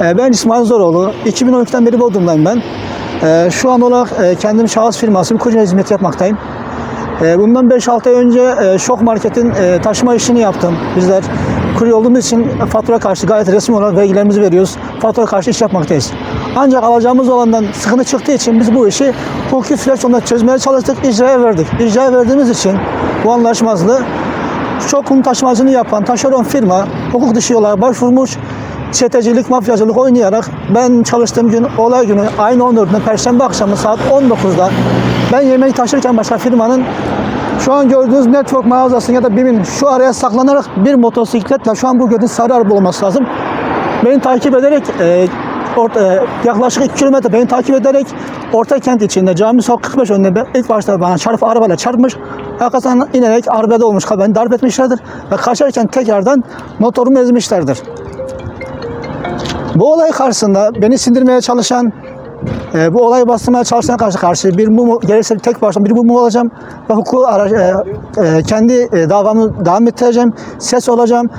E, ben İsmail Zoroğlu. 2012'den beri Bodrum'dayım ben. E, şu an olarak e, kendim şahıs firması bir kurye hizmeti yapmaktayım. E, bundan 5-6 ay önce e, Şok Market'in e, taşıma işini yaptım. Bizler kurye olduğumuz için fatura karşı gayet resmi olarak vergilerimizi veriyoruz. Fatura karşı iş yapmaktayız. Ancak alacağımız olandan sıkıntı çıktığı için biz bu işi hukuki süreç sonunda çözmeye çalıştık, icraya verdik. İcraya verdiğimiz için bu anlaşmazlığı Şok'un taşımacını yapan taşeron firma hukuk dışı olarak başvurmuş. Çetecilik, mafyacılık oynayarak ben çalıştığım gün olay günü aynı 14'ünde Perşembe akşamı saat 19'da ben yemek taşırken başka firmanın şu an gördüğünüz network mağazasının ya da BİM'in şu araya saklanarak bir motosikletle şu an bu gördüğünüz sarı araba olması lazım. Beni takip ederek e, orta, e, yaklaşık 2 kilometre beni takip ederek orta kent içinde cami sokak 45 önünde ilk başta bana çarp arabayla çarpmış. Arkasından inerek arbede olmuş beni darp etmişlerdir ve kaçarken tekrardan motorumu ezmişlerdir. Bu olay karşısında beni sindirmeye çalışan e, bu olayı bastırmaya çalışana karşı karşı bir mum gelirse tek başına bir mum olacağım ve hukuku ara, e, e, kendi e, davamı devam ettireceğim. Ses olacağım.